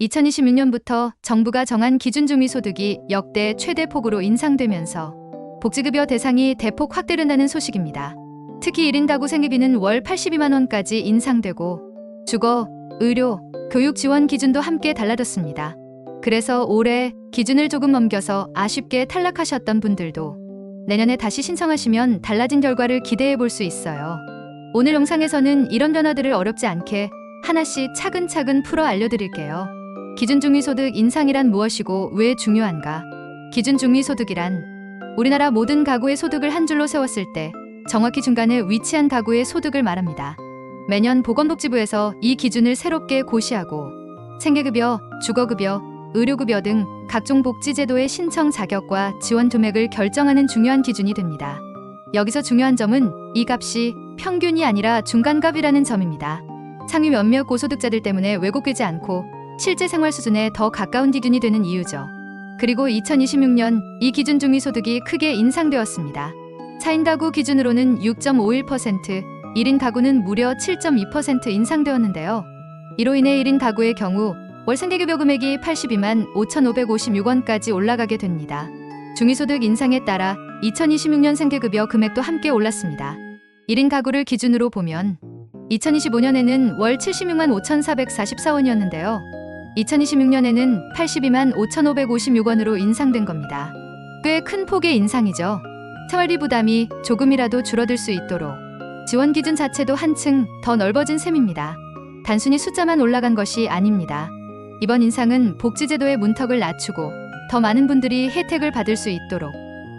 2026년부터 정부가 정한 기준 중위소득이 역대 최대 폭으로 인상되면서 복지급여 대상이 대폭 확대된다는 소식입니다. 특히 1인 가구 생계비는 월 82만 원까지 인상되고 주거, 의료, 교육 지원 기준도 함께 달라졌습니다. 그래서 올해 기준을 조금 넘겨서 아쉽게 탈락하셨던 분들도 내년에 다시 신청하시면 달라진 결과를 기대해 볼 수 있어요. 오늘 영상에서는 이런 변화들을 어렵지 않게 하나씩 차근차근 풀어 알려드릴게요. 기준 중위소득 인상이란 무엇이고 왜 중요한가? 기준 중위소득이란 우리나라 모든 가구의 소득을 한 줄로 세웠을 때 정확히 중간에 위치한 가구의 소득을 말합니다. 매년 보건복지부에서 이 기준을 새롭게 고시하고 생계급여, 주거급여, 의료급여 등 각종 복지제도의 신청 자격과 지원 금액을 결정하는 중요한 기준이 됩니다. 여기서 중요한 점은 이 값이 평균이 아니라 중간값이라는 점입니다. 상위 몇몇 고소득자들 때문에 왜곡되지 않고 실제 생활 수준에 더 가까운 기준이 되는 이유죠. 그리고 2026년 이 기준 중위 소득이 크게 인상되었습니다. 4인 가구 기준으로는 6.51%, 1인 가구는 무려 7.2% 인상되었는데요. 이로 인해 1인 가구의 경우 월 생계급여 금액이 82만 5,556원까지 올라가게 됩니다. 중위소득 인상에 따라 2026년 생계급여 금액도 함께 올랐습니다. 1인 가구를 기준으로 보면 2025년에는 월 76만 5,444원이었는데요. 2026년에는 82만 5,556원으로 인상된 겁니다. 꽤 큰 폭의 인상이죠. 생활비 부담이 조금이라도 줄어들 수 있도록 지원 기준 자체도 한층 더 넓어진 셈입니다. 단순히 숫자만 올라간 것이 아닙니다. 이번 인상은 복지제도의 문턱을 낮추고 더 많은 분들이 혜택을 받을 수 있도록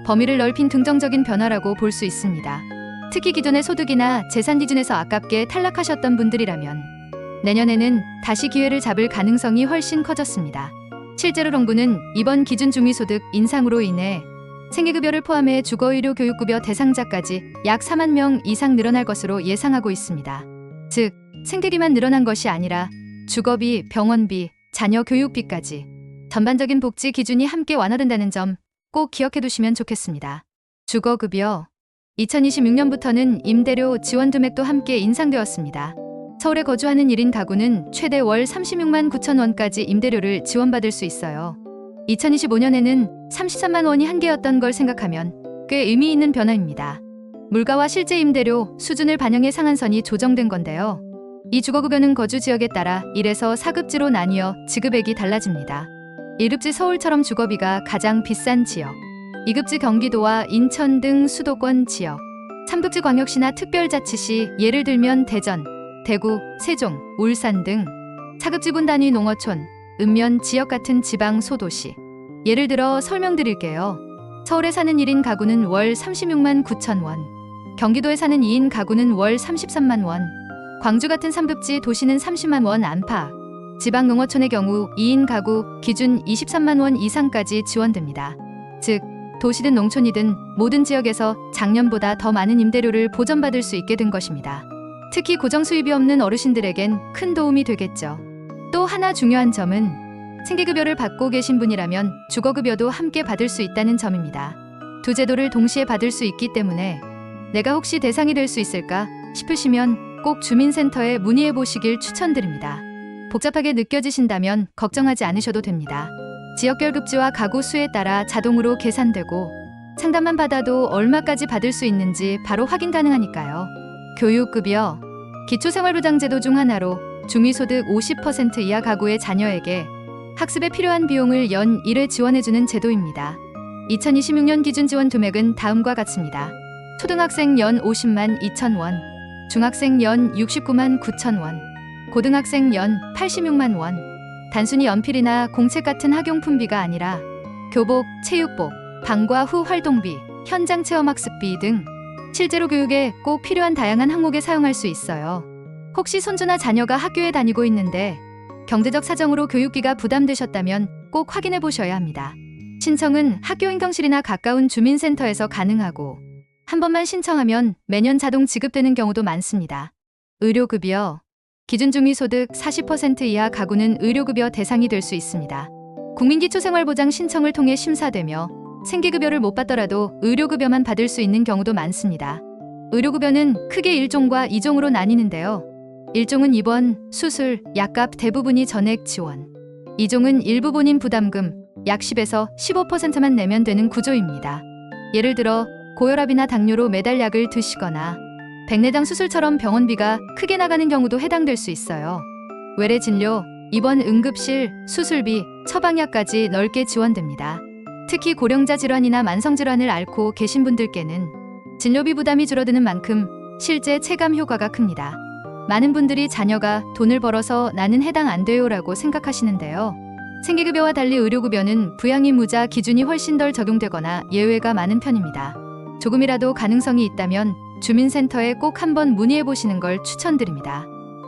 범위를 넓힌 긍정적인 변화라고 볼 수 있습니다. 특히 기존의 소득이나 재산 기준에서 아깝게 탈락하셨던 분들이라면 내년에는 다시 기회를 잡을 가능성이 훨씬 커졌습니다. 실제로 정부는 이번 기준 중위소득 인상으로 인해 생계급여를 포함해 주거의료 교육급여 대상자까지 약 4만 명 이상 늘어날 것으로 예상하고 있습니다. 즉, 생계비만 늘어난 것이 아니라 주거비, 병원비, 자녀 교육비까지 전반적인 복지 기준이 함께 완화된다는 점 꼭 기억해 두시면 좋겠습니다. 주거급여 2026년부터는 임대료 지원 금액도 함께 인상되었습니다. 서울에 거주하는 1인 가구는 최대 월 36만 9천 원까지 임대료를 지원받을 수 있어요. 2025년에는 33만 원이 한계였던 걸 생각하면 꽤 의미 있는 변화입니다. 물가와 실제 임대료 수준을 반영해 상한선이 조정된 건데요. 이 주거급여는 거주 지역에 따라 1에서 4급지로 나뉘어 지급액이 달라집니다. 1급지 서울처럼 주거비가 가장 비싼 지역, 2급지 경기도와 인천 등 수도권 지역, 3급지 광역시나 특별자치시 예를 들면 대전, 대구, 세종, 울산 등 4급지군 단위 농어촌, 읍면 지역 같은 지방 소도시. 예를 들어 설명드릴게요. 서울에 사는 1인 가구는 월 36만 9천 원, 경기도에 사는 2인 가구는 월 33만 원, 광주 같은 3급지 도시는 30만 원 안팎, 지방 농어촌의 경우 2인 가구 기준 23만 원 이상까지 지원됩니다. 즉, 도시든 농촌이든 모든 지역에서 작년보다 더 많은 임대료를 보전받을 수 있게 된 것입니다. 특히 고정 수입이 없는 어르신들에겐 큰 도움이 되겠죠. 또 하나 중요한 점은 생계급여를 받고 계신 분이라면 주거급여도 함께 받을 수 있다는 점입니다. 두 제도를 동시에 받을 수 있기 때문에 내가 혹시 대상이 될 수 있을까 싶으시면 꼭 주민센터에 문의해 보시길 추천드립니다. 복잡하게 느껴지신다면 걱정하지 않으셔도 됩니다. 지역별 급지와 가구 수에 따라 자동으로 계산되고 상담만 받아도 얼마까지 받을 수 있는지 바로 확인 가능하니까요. 교육급여, 기초생활보장제도 중 하나로 중위소득 50% 이하 가구의 자녀에게 학습에 필요한 비용을 연 1회 지원해주는 제도입니다. 2026년 기준 지원 금액은 다음과 같습니다. 초등학생 연 50만 2천 원, 중학생 연 69만 9천 원, 고등학생 연 86만 원. 단순히 연필이나 공책 같은 학용품비가 아니라 교복, 체육복, 방과 후 활동비, 현장 체험 학습비 등 실제로 교육에 꼭 필요한 다양한 항목에 사용할 수 있어요. 혹시 손주나 자녀가 학교에 다니고 있는데 경제적 사정으로 교육비가 부담되셨다면 꼭 확인해 보셔야 합니다. 신청은 학교 행정실이나 가까운 주민센터에서 가능하고 한 번만 신청하면 매년 자동 지급되는 경우도 많습니다. 의료급여 기준 중위소득 40% 이하 가구는 의료급여 대상이 될 수 있습니다. 국민기초생활보장 신청을 통해 심사되며 생계급여를 못 받더라도 의료급여만 받을 수 있는 경우도 많습니다. 의료급여는 크게 1종과 2종으로 나뉘는데요. 1종은 입원, 수술, 약값 대부분이 전액 지원. 이종은 일부 본인 부담금 약 10에서 15%만 내면 되는 구조입니다. 예를 들어 고혈압이나 당뇨로 매달 약을 드시거나 백내장 수술처럼 병원비가 크게 나가는 경우도 해당될 수 있어요. 외래 진료, 입원 응급실, 수술비, 처방약까지 넓게 지원됩니다. 특히 고령자 질환이나 만성 질환을 앓고 계신 분들께는 진료비 부담이 줄어드는 만큼 실제 체감 효과가 큽니다. 많은 분들이 자녀가 돈을 벌어서 나는 해당 안 돼요라고 생각하시는데요. 생계급여와 달리 의료급여는 부양의무자 기준이 훨씬 덜 적용되거나 예외가 많은 편입니다. 조금이라도 가능성이 있다면 주민센터에 꼭 한번 문의해 보시는 걸 추천드립니다.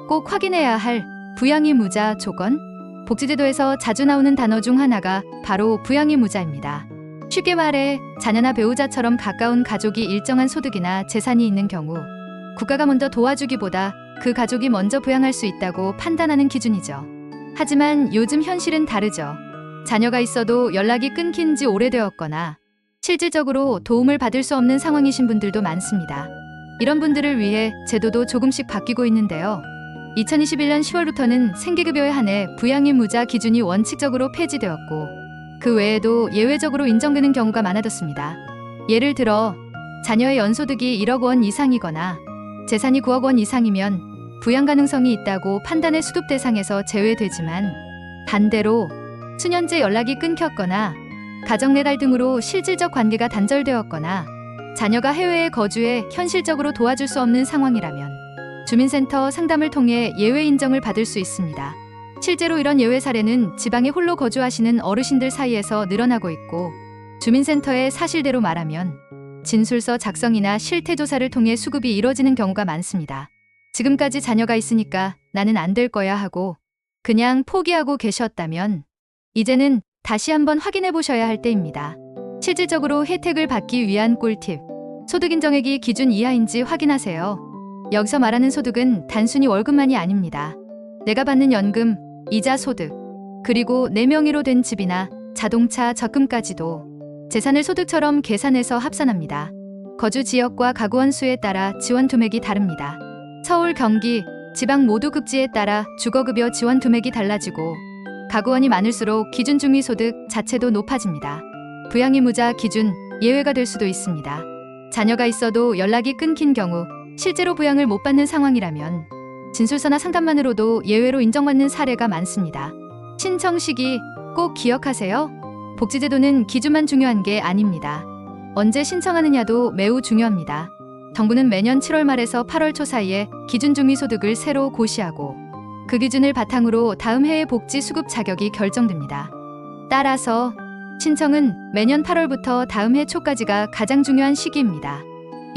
꼭 확인해야 할 부양의무자 조건? 복지제도에서 자주 나오는 단어 중 하나가 바로 부양의무자입니다. 쉽게 말해 자녀나 배우자처럼 가까운 가족이 일정한 소득이나 재산이 있는 경우 국가가 먼저 도와주기보다 그 가족이 먼저 부양할 수 있다고 판단하는 기준이죠. 하지만 요즘 현실은 다르죠. 자녀가 있어도 연락이 끊긴 지 오래되었거나 실질적으로 도움을 받을 수 없는 상황이신 분들도 많습니다. 이런 분들을 위해 제도도 조금씩 바뀌고 있는데요. 2021년 10월부터는 생계급여에 한해 부양의무자 기준이 원칙적으로 폐지되었고 그 외에도 예외적으로 인정되는 경우가 많아졌습니다. 예를 들어 자녀의 연소득이 1억 원 이상이거나 재산이 9억 원 이상이면 부양 가능성이 있다고 판단의 수급 대상에서 제외되지만 반대로 수년째 연락이 끊겼거나 가정 내달 등으로 실질적 관계가 단절되었거나 자녀가 해외에 거주해 현실적으로 도와줄 수 없는 상황이라면 주민센터 상담을 통해 예외 인정을 받을 수 있습니다. 실제로 이런 예외 사례는 지방에 홀로 거주하시는 어르신들 사이에서 늘어나고 있고 주민센터의 사실대로 말하면 진술서 작성이나 실태 조사를 통해 수급이 이뤄지는 경우가 많습니다. 지금까지 자녀가 있으니까 나는 안 될 거야 하고 그냥 포기하고 계셨다면 이제는 다시 한번 확인해 보셔야 할 때입니다. 실질적으로 혜택을 받기 위한 꿀팁. 소득 인정액이 기준 이하인지 확인하세요. 여기서 말하는 소득은 단순히 월급만이 아닙니다. 내가 받는 연금, 이자 소득, 그리고 내 명의로 된 집이나 자동차 적금까지도 재산을 소득처럼 계산해서 합산합니다. 거주 지역과 가구원 수에 따라 지원 금액이 다릅니다. 서울, 경기, 지방 모두 급지에 따라 주거급여 지원 금액이 달라지고 가구원이 많을수록 기준 중위 소득 자체도 높아집니다. 부양의무자 기준 예외가 될 수도 있습니다. 자녀가 있어도 연락이 끊긴 경우 실제로 부양을 못 받는 상황이라면 진술서나 상담만으로도 예외로 인정받는 사례가 많습니다. 신청 시기 꼭 기억하세요. 복지제도는 기준만 중요한 게 아닙니다. 언제 신청하느냐도 매우 중요합니다. 정부는 매년 7월 말에서 8월 초 사이에 기준 중위소득을 새로 고시하고 그 기준을 바탕으로 다음 해의 복지 수급 자격이 결정됩니다. 따라서 신청은 매년 8월부터 다음 해 초까지가 가장 중요한 시기입니다.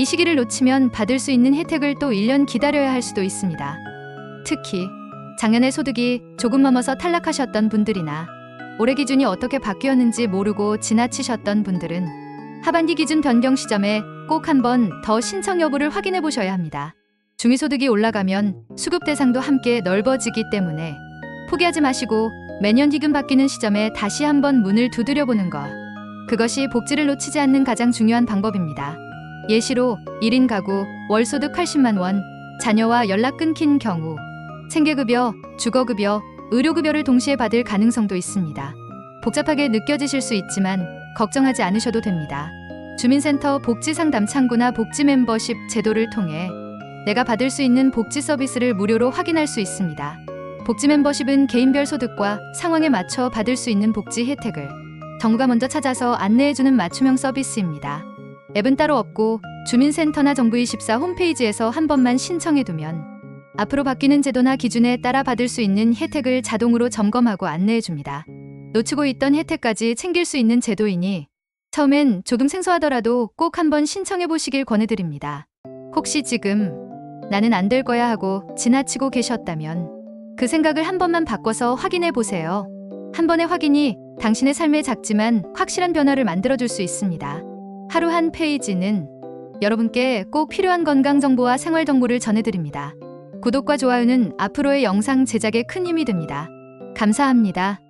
이 시기를 놓치면 받을 수 있는 혜택을 또 1년 기다려야 할 수도 있습니다. 특히 작년에 소득이 조금 넘어서 탈락하셨던 분들이나 올해 기준이 어떻게 바뀌었는지 모르고 지나치셨던 분들은 하반기 기준 변경 시점에 꼭 한번 더 신청 여부를 확인해 보셔야 합니다. 중위소득이 올라가면 수급 대상도 함께 넓어지기 때문에 포기하지 마시고 매년 기금 바뀌는 시점에 다시 한번 문을 두드려 보는 것. 그것이 복지를 놓치지 않는 가장 중요한 방법입니다. 예시로 1인 가구 월소득 80만 원, 자녀와 연락 끊긴 경우 생계급여, 주거급여, 의료급여를 동시에 받을 가능성도 있습니다. 복잡하게 느껴지실 수 있지만 걱정하지 않으셔도 됩니다. 주민센터 복지상담 창구나 복지 멤버십 제도를 통해 내가 받을 수 있는 복지 서비스를 무료로 확인할 수 있습니다. 복지 멤버십은 개인별 소득과 상황에 맞춰 받을 수 있는 복지 혜택을 정부가 먼저 찾아서 안내해주는 맞춤형 서비스입니다. 앱은 따로 없고 주민센터나 정부24 홈페이지에서 한 번만 신청해두면 앞으로 바뀌는 제도나 기준에 따라 받을 수 있는 혜택을 자동으로 점검하고 안내해줍니다. 놓치고 있던 혜택까지 챙길 수 있는 제도이니 처음엔 조금 생소하더라도 꼭 한번 신청해보시길 권해드립니다. 혹시 지금 나는 안 될 거야 하고 지나치고 계셨다면 그 생각을 한 번만 바꿔서 확인해 보세요. 한 번의 확인이 당신의 삶에 작지만 확실한 변화를 만들어줄 수 있습니다. 하루 한 페이지는 여러분께 꼭 필요한 건강 정보와 생활 정보를 전해드립니다. 구독과 좋아요는 앞으로의 영상 제작에 큰 힘이 됩니다. 감사합니다.